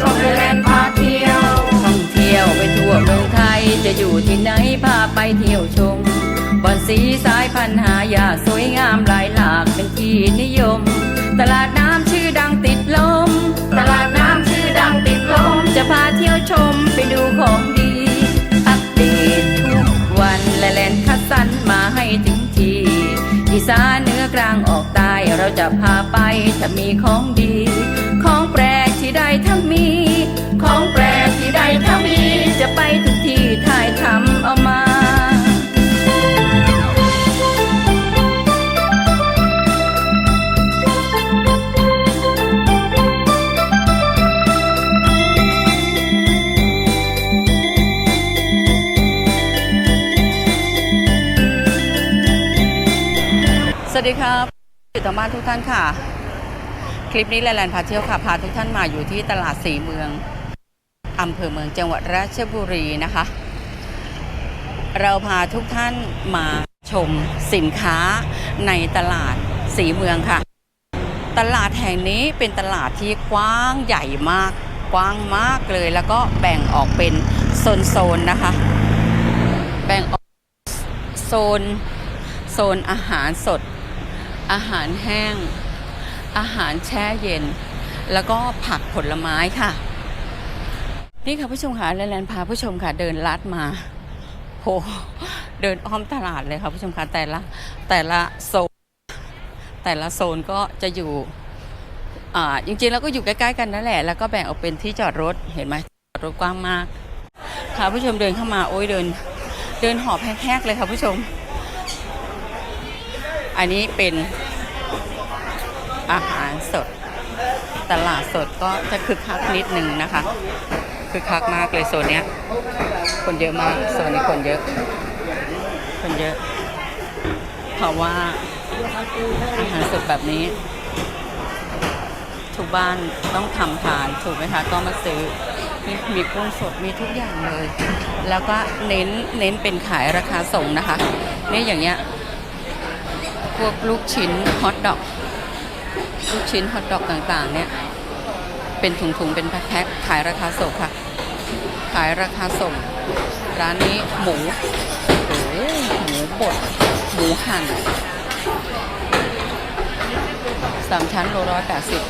ชมแลนพาเที่ยว ท่องเที่ยวไปทั่วเมืองไทย จะอยู่ที่ไหนพาไปเที่ยวชมบอนสีสายพันหายาสวยงามหลายหลากเป็นที่นิยม ตลาดน้ำชื่อดังติดลม ตลาดน้ำชื่อดังติดลม จะพาเที่ยวชมไปดูของดี อัปเดตทุกวันและแลนคัดสันมาให้ถึงที่อีสานเนื้อกลางออกตายเราจะพาไปถ้ามีของดี ถ้ามี ของแปลกที่ใดถ้ามี จะไปทุกที่ถ่ายทำเอามาสวัสดีครับอยู่ทางบ้านทุกท่านค่ะ คลิปนี้แลนด์พาเที่ยวค่ะพาทุกท่านมาอยู่ที่ตลาดสีเมืองอำเภอเมืองจังหวัดราชบุรีนะคะ เราพาทุกท่านมาชมสินค้าในตลาดสีเมืองค่ะ ตลาดแห่งนี้เป็นตลาดที่กว้างใหญ่มาก กว้างมากเลยแล้วก็แบ่งออกเป็นโซนๆนะคะ แบ่งออกโซนโซนอาหารสด อาหารแห้ง อาหารแช่เย็น แล้วก็ผักผลไม้ค่ะ นี่ค่ะผู้ชมค่ะแลนๆพาผู้ชมค่ะเดินลัดมาโหเดินอ้อมตลาดเลยค่ะผู้ชมค่ะแต่ละแต่ละโซนแต่ละโซนก็จะอยู่อ่าจริงๆแล้วก็อยู่ใกล้ๆกันนั่นแหละ แล้วก็แบ่งออกเป็นที่จอดรถเห็นไหมจอดรถกว้างมากค่ะผู้ชมเดินเข้ามาโอ้ยเดินเดินหอบแหกๆเลยค่ะผู้ชม อันนี้เป็น อาหารสด ตลาดสดก็จะคึกคักนิดนึงนะคะคึกคักมากเลยโซนเนี้ย คนเยอะมากโซนนี้คนเยอะ คนเยอะ เพราะว่าอาหารสดแบบนี้ ทุกบ้านต้องทำทานถูกไหมคะก็มาซื้อมีมีกุ้งสดมีทุกอย่างเลย แล้วก็เน้นเน้นเป็นขายราคาส่งนะคะเนี่ยอย่างเงี้ยพวกลูกชิ้นฮอทดอก ลูกชิ้นฮอทดอกต่างๆ เนี่ย เป็นถุงๆ เป็นแพ็คๆขายราคาส่งค่ะ ขายราคาส่ง ร้านนี้หมูโอ้หมูบดหมูหั่นสามชั้นโลร้อยแปดสิบ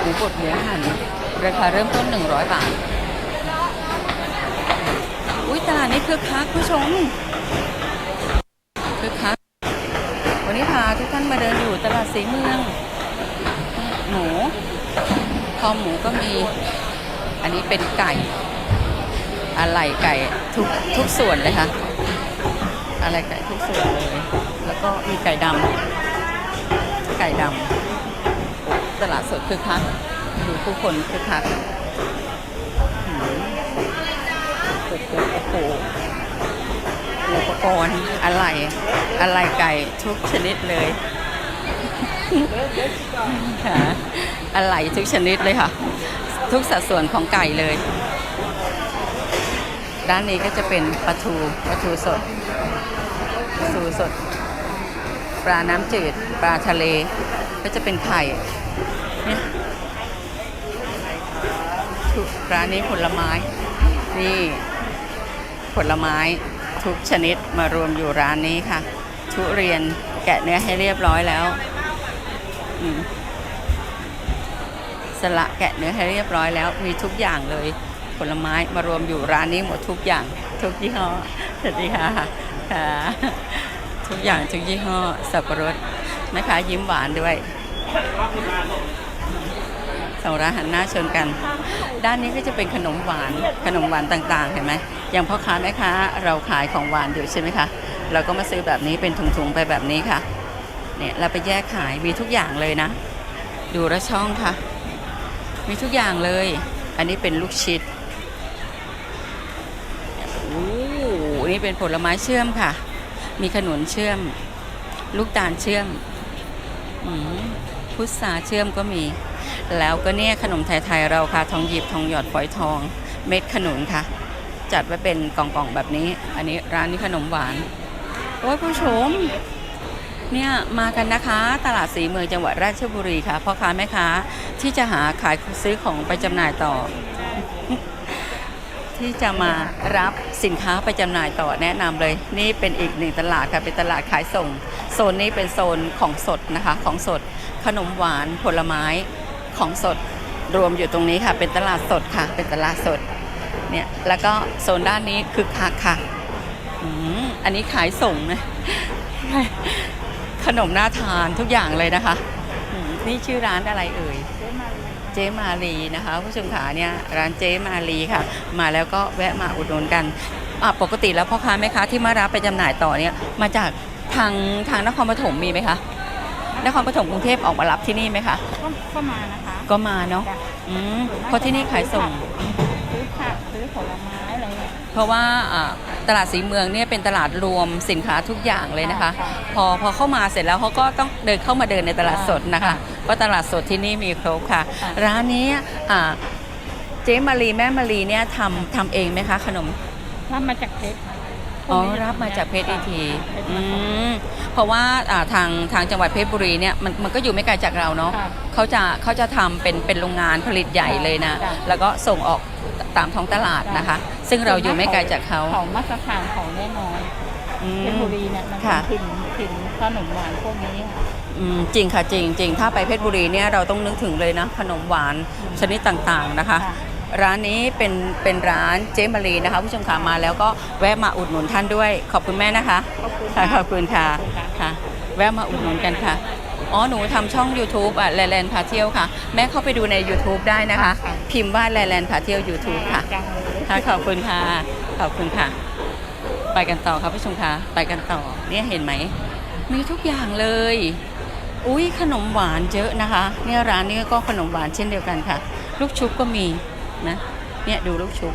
หมูบดหมูหั่นราคาเริ่มต้นหนึ่งร้อยบาท อุ้ยตลาดนี้คึกคักผู้ชมคึกคักวันนี้พาทุกท่านมาเดินอยู่ตลาดสีเมือง หมูคอหมูก็มี อันนี้เป็นไก่อะไรไก่ทุกทุกส่วนเลยค่ะ อะไรไก่ทุกส่วนเลย แล้วก็มีไก่ดำไก่ดำตลาดสดคึกคักดูผู้คนคึกคักโอ้โหโอ้โหอุปกรณ์อะไรอะไรไก่ทุกชนิดเลย ค่ะอะไรทุกชนิดเลยค่ะ ทุกสัดส่วนของไก่เลยด้านนี้ก็จะเป็นปลาทูปลาทูสดปลาทูสด ปลาน้ำจืด ปลาทะเล ก็จะเป็นไข่เนี่ยร้านนี้ผลไม้ นี่ ผลไม้ทุกชนิดมารวมอยู่ร้านนี้ค่ะ ทุเรียนแกะเนื้อให้เรียบร้อยแล้ว สละแกะเนื้อให้เรียบร้อยแล้ว มีทุกอย่างเลย ผลไม้มารวมอยู่ร้านนี้หมดทุกอย่าง ทุกยี่ห้อสวัสดีค่ะค่ะ ทุกอย่างทุกยี่ห้อ สับปะรดนะคะยิ้มหวานด้วยสองร้านหันหน้าชนกัน ด้านนี้ก็จะเป็นขนมหวานขนมหวานต่างๆเห็นไหมอย่างพ่อค้าแม่ค้าเราขายของหวานอยู่ใช่ไหมคะเราก็มาซื้อแบบนี้เป็นถุงๆไปแบบนี้ค่ะ เนี่ยเราไปแยกขายมีทุกอย่างเลยนะ ดูระช่องค่ะ มีทุกอย่างเลย อันนี้เป็นลูกชิดโอ้นี่เป็นผลไม้เชื่อมค่ะ มีขนุนเชื่อม ลูกตาลเชื่อมอืมพุทราเชื่อมก็มี แล้วก็เนี่ยขนมไทยๆเราค่ะ ทองหยิบทองหยอดฝอยทอง เม็ดขนุนค่ะ จัดไว้เป็นกล่องๆแบบนี้ อันนี้ร้านนี้ขนมหวาน โอ้ยผู้ชม เนี่ยมากันนะคะตลาดสีเมืองจังหวัดราชบุรีค่ะพ่อค้าแม่ค้าที่จะหาขายซื้อของไปจำหน่ายต่อ ที่จะมารับสินค้าไปจำหน่ายต่อแนะนำเลย นี่เป็นอีกหนึ่งตลาดค่ะเป็นตลาดขายส่ง โซนนี้เป็นโซนของสดนะคะ ของสด ขนมหวานผลไม้ของสดรวมอยู่ตรงนี้ค่ะ เป็นตลาดสดค่ะ เป็นตลาดสดเนี่ยแล้วก็โซนด้านนี้คือคักค่ะอืมอันนี้ขายส่งนะ ขนมน่าทานทุกอย่างเลยนะคะอืมนี่ชื่อร้านอะไรเอ่ย เจ๊มาลีนะคะ ผู้ชมขาเนี่ยร้านเจ๊มาลีค่ะ มาแล้วก็แวะมาอุดหนุนกันอะปกติแล้วพ่อค้าแม่ค้าที่มารับไปจำหน่ายต่อเนี่ยมาจากทางทางนครปฐมมีไหมคะนครปฐมกรุงเทพออกมารับที่นี่ไหมคะก็ก็มานะคะ ก็มาเนาะจ้ะอืมเพราะที่นี่ขายส่งซื้อผักซื้อผลไม้อะไร เนี่ยเพราะว่าอ่าตลาดสีเมืองเนี่ยเป็นตลาดรวมสินค้าทุกอย่างเลยนะคะค่ะพอพอเข้ามาเสร็จแล้วเขาก็ต้องเดินเข้ามาเดินในตลาดสดนะคะค่ะเพราะตลาดสดที่นี่มีครบค่ะค่ะร้านนี้อ่าเจ๊มารีแม่มารีเนี่ยทำทำเองไหมคะขนมถ้ามาจากเพชรอ๋อรับมาจากเพชรอีทีเพชรอืมาก่อนมเพราะว่าอ่าทางทางจังหวัดเพชรบุรีเนี่ยมันมันก็อยู่ไม่ไกลจากเราเนาะค่ะเขาจะเขาจะทำเป็นเป็นโรงงานผลิตใหญ่เลยนะจ้ะแล้วก็ส่งออก ตามท้องตลาดนะคะ ซึ่งเราอยู่ไม่ไกลจากเขาของมาตรฐานของแน่นอนอืเพชรมบุรีเนี่ยมันเป็ค่ะนถิ่นถิ่นขนมหวานพวกนี้ค่ะอืมจริงค่ะจริงจริงถ้าไปเพชรบุรีเนี่ยเราต้องนึกถึงเลยนะขนมหวานชนิดต่างๆนะคะค่ะร้านนี้เป็นเป็นร้านเจ๊มารีนะคะ ผู้ชมขามาแล้วก็แวะมาอุดหนุนท่านด้วย ขอบคุณแม่นะคะขอบคุณค่ะค่ะขอบคุณค่ะขอบคุณค่ะค่ะ แวะมาอุดหนุนกันค่ะ อ๋อ หนูทำช่อง YouTube อะแลแลนพาเที่ยวค่ะ แม่เข้าไปดูใน YouTube ได้นะคะค่ะพิมพ์ว่าแลแลนพาเที่ยว YouTube ค่ะจังเลยค่ะ ขอบคุณค่ะ ขอบคุณค่ะ ไปกันต่อครับผู้ชมค่ะ ไปกันต่อ เนี่ยเห็นไหม มีทุกอย่างเลย อุ้ยขนมหวานเยอะนะคะ เนี่ยร้านนี้ก็ขนมหวานเช่นเดียวกันค่ะ ลูกชุบก็มีนะ เนี่ยดูลูกชุบ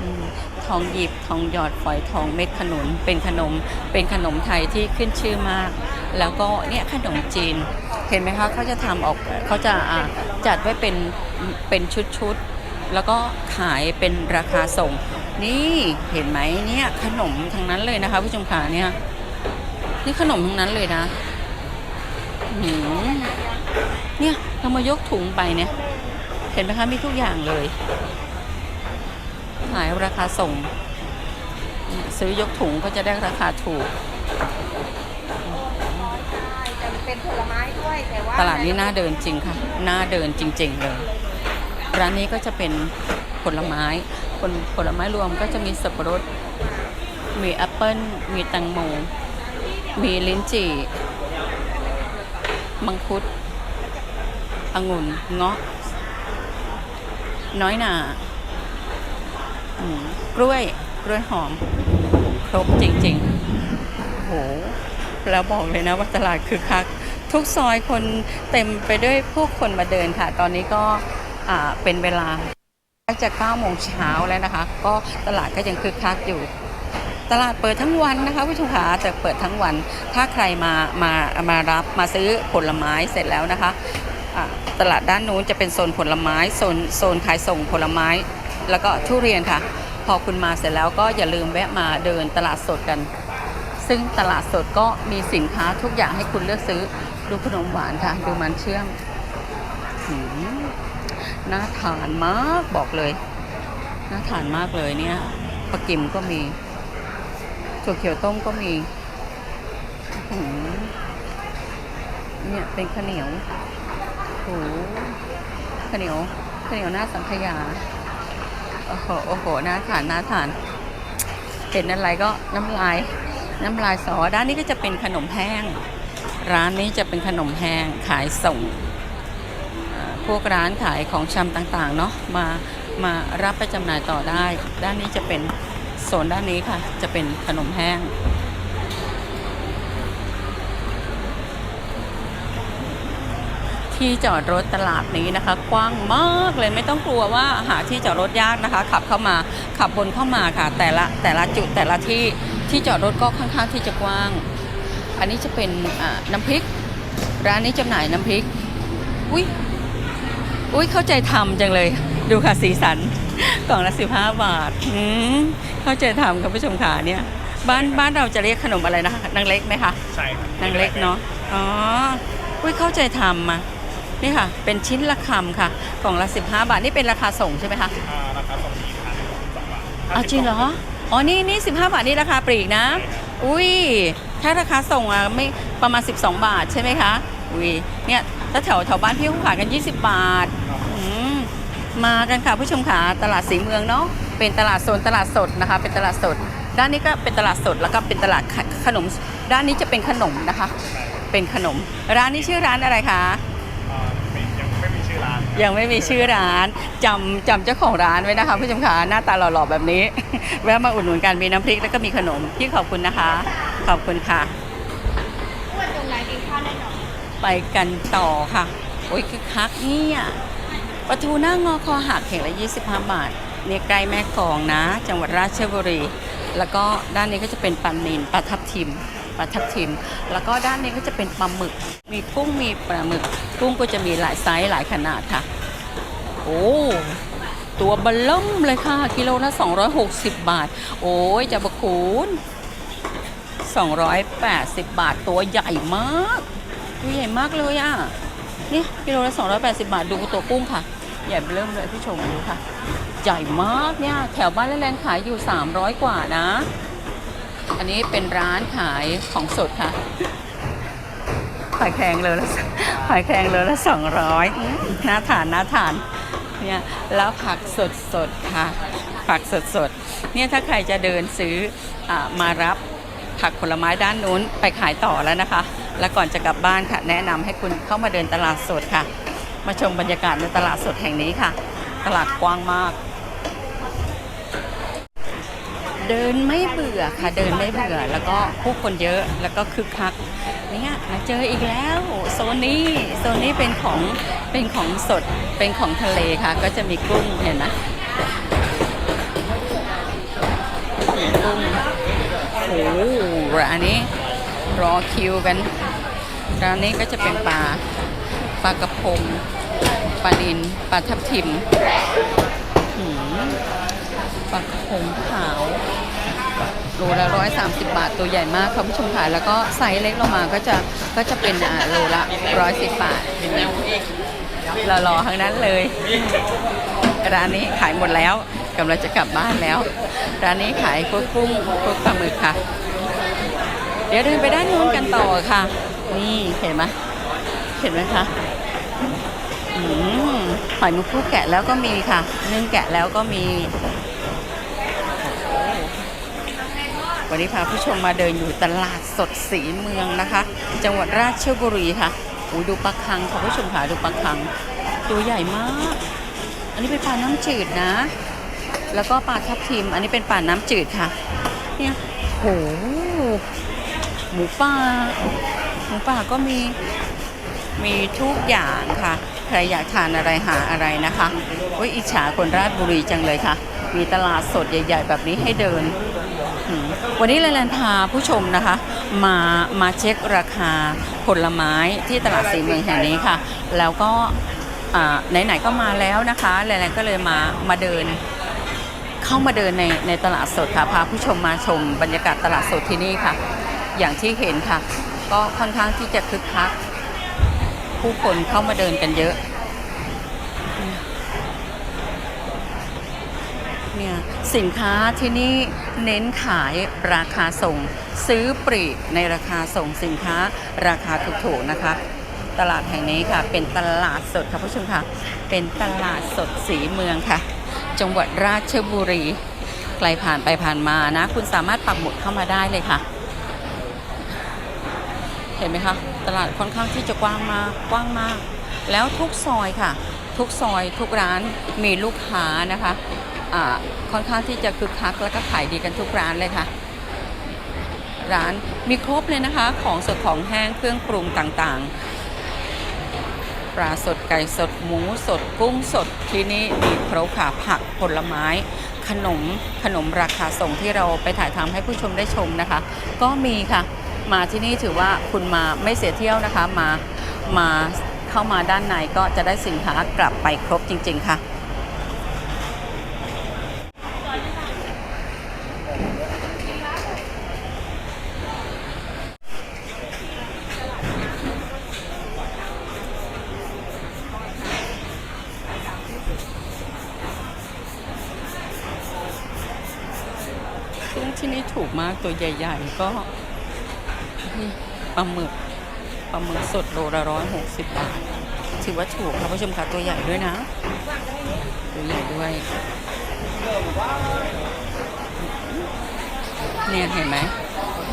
อืมทองหยิบทองหยอดฝอยทองเม็ดขนุนเป็นขนมเป็นขนมไทยที่ขึ้นชื่อมาก แล้วก็เนี่ยขนมจีนเห็นไหมคะเขาจะทำออกเขาจะจัดไว้เป็นเป็นชุดๆ แล้วก็ขายเป็นราคาส่ง นี่เห็นไหมเนี่ยขนมทั้งนั้นเลยนะคะผู้ชมขาเนี่ยนี่ขนมทั้งนั้นเลยนะหืมเนี่ยเรามายกถุงไปเนี่ย เห็นไหมคะมีทุกอย่างเลยขายราคาส่ง ซื้อยกถุงก็จะได้ราคาถูก เป็นผลไม้ด้วยแต่ว่าตลาดนี้น่าเดินจริงค่ะน่าเดินจริง ๆ เลย ร้านนี้ก็จะเป็นผลไม้ผลผลไม้รวมก็จะมีสับปะรด มีแอปเปิ้ลมีแตงโม มีลิ้นจี่ มังคุดองุ่นเงาะ น้อยหนากล้วยกล้วยหอม ครบจริง ๆโอ้โห แล้วบอกเลยนะว่าตลาดคือคัก ทุกซอยคนเต็มไปด้วยผู้คนมาเดินค่ะ ตอนนี้ก็เป็นเวลาจะ9โมงเช้าแล้วนะคะ ก็ตลาดก็ยังคึกคักอยู่ ตลาดเปิดทั้งวันนะคะผู้ชมขาแต่เปิดทั้งวัน ถ้าใครมามามารับมาซื้อผลไม้เสร็จแล้วนะคะตลาดด้านนู้นจะเป็นโซนผลไม้โซนโซนขายส่งผลไม้ แล้วก็ทุเรียนค่ะ พอคุณมาเสร็จแล้วก็อย่าลืมแวะมาเดินตลาดสดกัน ซึ่งตลาดสดก็มีสินค้าทุกอย่างให้คุณเลือกซื้อดูขนมหวานค่ะ ดูมันเชื่อมน่าทานมากบอกเลย น่าทานมากเลยเนี่ยปลากิมก็มีถั่วเขียวต้มก็มีเนี่ยเป็นข้าวเหนียวโหข้าวเหนียวข้าวเหนียวหน้าสังขยาโอ้โหโอ้โหน่าทานน่าทานเห็นอะไรก็น้ำลาย น้ำลายสอด้านนี้ก็จะเป็นขนมแห้ง ร้านนี้จะเป็นขนมแห้งขายส่งพวกร้านขายของชำต่างๆเนาะมามารับไปจำหน่ายต่อได้ ด้านนี้จะเป็นโซนด้านนี้ค่ะ จะเป็นขนมแห้ง ที่จอดรถตลาดนี้นะคะ กว้างมากเลยไม่ต้องกลัวว่าหาที่จอดรถยากนะคะ ขับเข้ามาขับบนเข้ามาค่ะ แต่ละแต่ละจุดแต่ละที่ ที่จอดรถก็ค่อนข้างที่จะกว้าง อันนี้จะเป็นอ่าน้ำพริก ร้านนี้จำหน่ายน้ำพริก อุ้ยอุ้ยเข้าใจทำจังเลย ดูค่ะสีสันกล่องละสิบห้าบาทอืมเข้าใจทำค่ะผู้ชมขาเนี่ย บ้านบ้านเราจะเรียกขนมอะไรนะคะนางเล็กไหมคะใช่ครับนางเล็กเนาะอ๋ออุ้ยเข้าใจทำมานี่ค่ะ เป็นชิ้นละคำค่ะ กล่องละ 15 บาท นี่เป็นราคาส่งใช่ไหมคะอ่าราคาส่งดีครับเอาจริงเหรอ อ๋อ นี่นี่15บห้าบาทนี่ราคาปลีกนะ อุ้ย ถ้าราคาส่งอะไม่ประมาณ 12 บาทใช่ไหมคะ อุ้ย เนี่ยถ้าแถวแถวบ้านพี่เขาขายกัน 20 บาท อืม มากันค่ะผู้ชมค่ะตลาดสีเมืองเนาะ เป็นตลาดโซนตลาดสดนะคะ เป็นตลาดสด ด้านนี้ก็เป็นตลาดสดแล้วก็เป็นตลาดขนม ด้านนี้จะเป็นขนมนะคะ เป็นขนม ร้านนี้ชื่อร้านอะไรคะ อ่าไม่ยังไม่มีชื่อร้าน ยังไม่มีชื่อร้านจำจำเจ้าของร้านไว้นะคะผู้ชมขาหน้าตาหล่อๆแบบนี้ แวะมาอุดหนุนกันมีน้ำพริกแล้วก็มีขนมที่ขอบคุณนะคะ ขอบคุณค่ะอ้วนตรงไหนกินข้าวแน่นอนไปกันต่อค่ะ โอ้ยคือคักเนี่ยปลาทูหน้างอคอหักเข่งละ 25 บาทเนี่ยใกล้แม่กลองนะ จังหวัดราชบุรี แล้วก็ด้านนี้ก็จะเป็นปลานิลปลาทับทิม ปลาทับทิม แล้วก็ด้านนี้ก็จะเป็นปลาหมึก มีกุ้งมีปลาหมึก กุ้งก็จะมีหลายไซส์หลายขนาดค่ะ โอ้ตัวเบลล่มเลยค่ะ กิโลละ260 บาท โอ้ยจะบะคูณ280 บาทตัวใหญ่มากตัวใหญ่มากเลยอะนี่กิโลละ280 บาทดูตัวกุ้งค่ะ ใหญ่เริ่มเลยผู้ชมดูค่ะ ใหญ่มากเนี่ย แถวบ้านและแลนขายอยู่ 300 กว่านะ อันนี้เป็นร้านขายของสดค่ะ ขายแพงเลยละขายแพงเลยละ200อื้อยน่าทานน่าทานเนี่ยแล้วผักสดสดค่ะ ผักสดสดเนี่ยถ้าใครจะเดินซื้ออมารับผักผลไม้ด้านนู้นไปขายต่อแล้วนะคะ แล้วก่อนจะกลับบ้านค่ะ แนะนำให้คุณเข้ามาเดินตลาดสดค่ะ มาชมบรรยากาศในตลาดสดแห่งนี้ค่ะ ตลาดกว้างมาก เดินไม่เบื่อค่ะเดินไม่เบื่อ แล้วก็ผู้คนเยอะแล้วก็คึกคักเนี่ยมาเจออีกแล้วโซนนี้โซนนี้เป็นของเป็นของสดเป็นของทะเลค่ะ ก็จะมีกุ้งเห็นนะมีกุ้งโอ้โหร้านนี้รอคิวกันร้านนี้ก็จะเป็นปลาปลากระพงปลาดินปลาทับทิมหืมปลากระพงขาว โลละร้อยสามสิบบาทตัวใหญ่มากค่ะผู้ชมค่ะแล้วก็ไซส์เล็กลงมาก็จะก็จะเป็นอ่าโลละร้อยสิบบาทหล่อๆทั้งนั้นเลย ร้านนี้ขายหมดแล้วกำลังจะกลับบ้านแล้ว ร้านนี้ขายกุ้งกุ้งกุ้งปลาหมึกค่ะ เดี๋ยวเดินไปด้านนู้นกันต่อค่ะ นี่เห็นไหมเห็นไหมคะหอยมุกคู่แกะแล้วก็มีค่ะ นึ่งแกะแล้วก็มี วันนี้พาผู้ชมมาเดินอยู่ตลาดสดสีเมืองนะคะ จังหวัดราชบุรีค่ะอูดูปลาคังค่ะผู้ชมค่ะดูปลาคัง ตัวใหญ่มาก อันนี้เป็นปลาน้ำจืดนะ แล้วก็ปลาทับทิม อันนี้เป็นปลาน้ำจืดค่ะ เนี่ยโหหมูป่าหมูป่าก็มีมีทุกอย่างค่ะ ใครอยากทานอะไรหาอะไรนะคะโอ้ยอิจฉาคนราชบุรีจังเลยค่ะ มีตลาดสดใหญ่ ๆ แบบนี้ให้เดิน วันนี้แลนพาผู้ชมนะคะ มามาเช็คราคาผลไม้ที่ตลาดสีเมืองแห่งนี้ค่ะ แล้วก็ไหนๆก็มาแล้วนะคะแลนก็เลยมามาเดินเข้ามาเดินในในตลาดสดค่ะพาผู้ชมมาชมบรรยากาศตลาดสดที่นี่ค่ะ อย่างที่เห็นค่ะ ก็ค่อนข้างที่จะคึกคัก ผู้คนเข้ามาเดินกันเยอะ เนี่ยสินค้าที่นี่เน้นขายราคาส่ง ซื้อปลีกในราคาส่งสินค้าราคาถูกๆนะคะ ตลาดแห่งนี้ค่ะ เป็นตลาดสดค่ะผู้ชมค่ะ เป็นตลาดสดสีเมืองค่ะ จังหวัดราชบุรี ใครผ่านไปผ่านมานะ คุณสามารถปักหมุดเข้ามาได้เลยค่ะ เห็นไหมคะตลาดค่อนข้างที่จะกว้างมากกว้างมาก แล้วทุกซอยค่ะ ทุกซอยทุกร้านมีลูกค้านะคะ ค่อนข้างที่จะคึกคักแล้วก็ขายดีกันทุกร้านเลยค่ะ ร้านมีครบเลยนะคะของสดของแห้งเครื่องปรุงต่างๆ ปลาสดไก่สดหมูสดกุ้งสดที่นี่มีครบค่ะผักผลไม้ ขนมขนมราคาส่งที่เราไปถ่ายทำให้ผู้ชมได้ชมนะคะ ก็มีค่ะมาที่นี่ถือว่าคุณมาไม่เสียเที่ยวนะคะมามาเข้ามาด้านในก็จะได้สินค้ากลับไปครบจริง ๆ ค่ะ ที่นี่ ถูกมากตัวใหญ่ ๆ ก็ปลาหมึกปลาหมึกสดโลละร้อยหกสิบบาท ถือว่าถูกค่ะผู้ชมค่ะตัวใหญ่ด้วยนะ ตัวใหญ่ด้วย เนี่ยเห็นไหม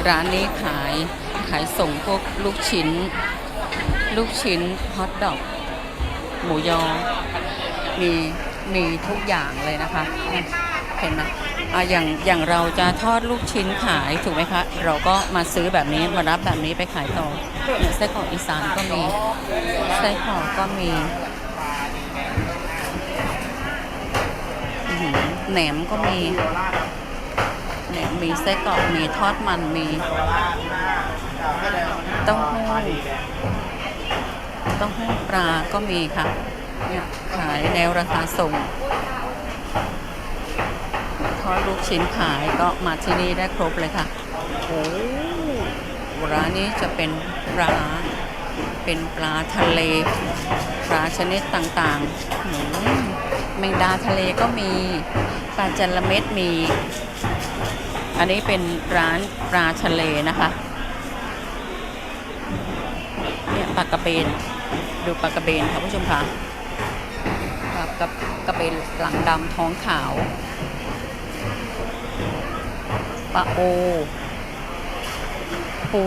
ร้านนี้ขายขายส่งพวกลูกชิ้น ลูกชิ้นฮอทดอก หมูยอ มีมีทุกอย่างเลยนะคะ เห็นไหมอะอย่างอย่างเราจะทอดลูกชิ้นขายถูกไหมคะ เราก็มาซื้อแบบนี้มารับแบบนี้ไปขายต่อเนี่ยไส้กรอกอีสานก็มีไส้กรอกก็มีแหนมก็มีแหนมมีไส้กรอกมีทอดมันมีเต้าหู้เต้าหู้ปลาก็มีค่ะเนี่ยขายแนวราคาส่ง ทอดลูกชิ้นขายก็มาที่นี่ได้ครบเลยค่ะโอ้ร้านนี้จะเป็นปลาเป็นปลาทะเลปลาชนิดต่างๆมแมงดาทะเลก็มีปลาจัละเม็ดมี อันนี้เป็นร้านปลาทะเลนะคะเนี่ยปลากระเบนดูปลากระเบนค่ะผู้ชมค่ะปลากระเบนหลังดำท้องขาว ปลาโอ ปู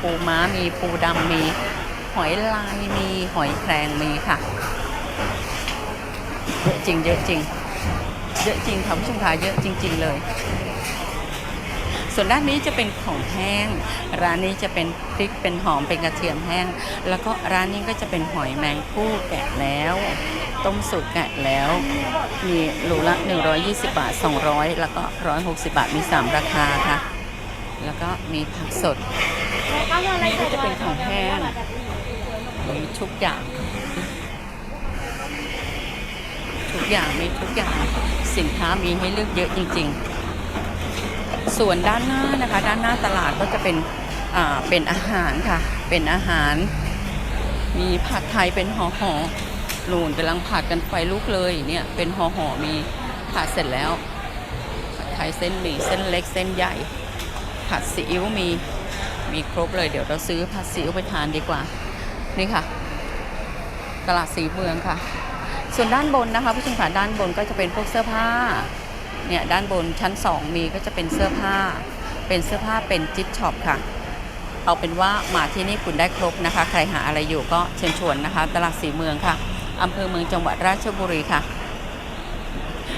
ปูม้ามีปูดำมี หอยลายมีหอยแครงมีค่ะ เยอะจริง เยอะจริง เยอะจริงค่ะผู้ชมค่ะเยอะจริง ๆ เลย ส่วนด้านนี้จะเป็นของแห้ง ร้านนี้จะเป็นพริกเป็นหอมเป็นกระเทียมแห้ง แล้วก็ร้านนี้ก็จะเป็นหอยแมงผู้แกะแล้ว ต้มสุกแกะแล้ว มีโลละ 120 บาท 200 แล้วก็ 160 บาท มี 3 ราคาค่ะ แล้วก็มีผักสด นี่ก็จะเป็นของแห้งมีทุกอย่าง ทุกอย่างมีทุกอย่าง สินค้ามีให้เลือกเยอะจริง ๆ ส่วนด้านหน้านะคะ ด้านหน้าตลาดก็จะเป็น อ่า เป็นอาหารค่ะ เป็นอาหาร มีผัดไทยเป็นห่อห่อๆ นูนกำลังผัดกันไฟลุกเลยเนี่ยเป็นห่อห่อๆมีผัดเสร็จแล้วผัดไทยเส้นหมี่เส้นเล็กเส้นใหญ่ ผัดซีอิ๊วมีมีครบเลยเดี๋ยวเราซื้อผัดซีอิ๊วไปทานดีกว่า นี่ค่ะ ตลาดสีเมืองค่ะ ส่วนด้านบนนะคะผู้ชมค่ะด้านบนก็จะเป็นพวกเสื้อผ้าเนี่ยด้านบนชั้น 2 มีก็จะเป็นเสื้อผ้า เป็นเสื้อผ้าเป็นจิ๊บช็อปค่ะ เอาเป็นว่ามาที่นี่คุณได้ครบนะคะ ใครหาอะไรอยู่ก็เชิญชวนนะคะ ตลาดสีเมืองค่ะ อำเภอเมืองจังหวัดราชบุรีค่ะ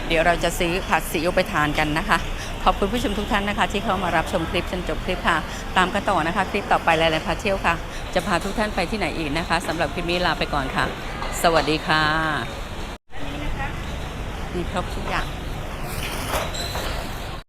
เดี๋ยวเราจะซื้อผัดซีอิ๊วไปทานกันนะคะ ขอบคุณผู้ชมทุกท่านนะคะ ที่เข้ามารับชมคลิปจนจบคลิปค่ะ ตามกันต่อนะคะ คลิปต่อไปแลนด์พาเที่ยวค่ะ จะพาทุกท่านไปที่ไหนอีกนะคะสำหรับคลิปนี้ลาไปก่อนค่ะ สวัสดีค่ะมีครบทุกอย่าง